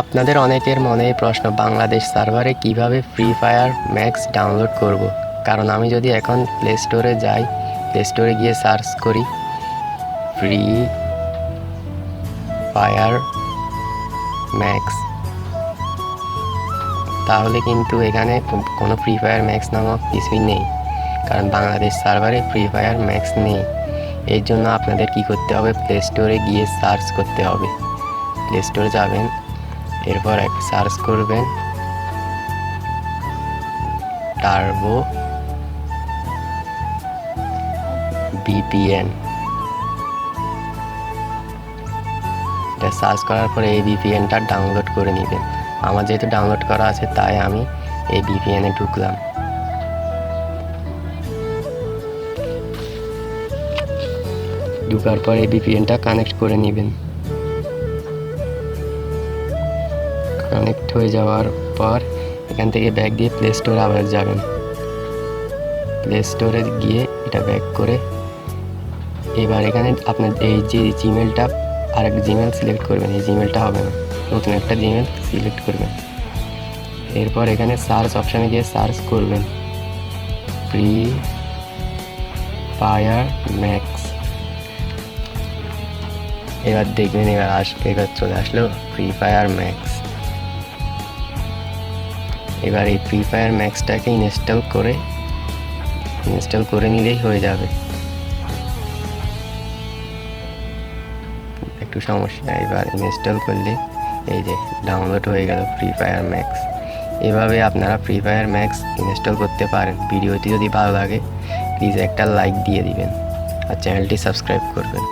আপনাদের অনেকের মনে প্রশ্ন, বাংলাদেশ সার্ভারে কীভাবে ফ্রি ফায়ার ম্যাক্স ডাউনলোড করব। কারণ আমি যদি এখন প্লে স্টোরে যাই প্লে স্টোরে গিয়ে সার্চ করি ফ্রি ফায়ার ম্যাক্স তাহলে কিন্তু এখানে কোনো ফ্রি ফায়ার ম্যাক্স নামক কিছুই নেই। কারণ বাংলাদেশ সার্ভারে ফ্রি ফায়ার ম্যাক্স নেই। এর জন্য আপনাদের কি করতে হবে? প্লে স্টোরে গিয়ে সার্চ করতে হবে। প্লে স্টোরে যাবেন। এরপর সার্চ করবেন টার্বো। বিপিএন। এটা সার্চ করার পরে এই বিপিএনটা ডাউনলোড করে নেবেন আমার যেহেতু ডাউনলোড করা আছে, তাই আমি এই ভিপিএনে ঢুকলাম। ঢুকার পর এই বিপিএনটা কানেক্ট করে নেবেন। কানেক্ট হয়ে যাওয়ার পর এখান থেকে ব্যাক দিয়ে প্লে স্টোরে আবার যাবেন। প্লে স্টোরে গিয়ে এটা ব্যাক করে এবার এখানে আপনার এই যে জিমেলটা আর এক জিমেল সিলেক্ট করবেন। এই জিমেলটা হবে না। নতুন একটা জিমেল সিলেক্ট করবেন। এরপর এখানে সার্চ অপশানে গিয়ে সার্চ করবেন। ফ্রি ফায়ার ম্যাক্স এবার দেখবেন এবার আস এবার চলে আসলো ফ্রি ফায়ার ম্যাক্স এবার এই ফ্রি ফায়ার ম্যাক্সটাকে ইনস্টল করে ইনস্টল করে নিলেই হয়ে যাবে। একটু সমস্যা, এবার ইনস্টল করলে এই যে ডাউনলোড হয়ে গেল ফ্রি ফায়ার ম্যাক্স এভাবে আপনারা ফ্রি ফায়ার ম্যাক্স ইনস্টল করতে পারেন। ভিডিওটি যদি ভালো লাগে প্লিজ একটা লাইক দিয়ে দিবেন আর চ্যানেলটি সাবস্ক্রাইব করবেন।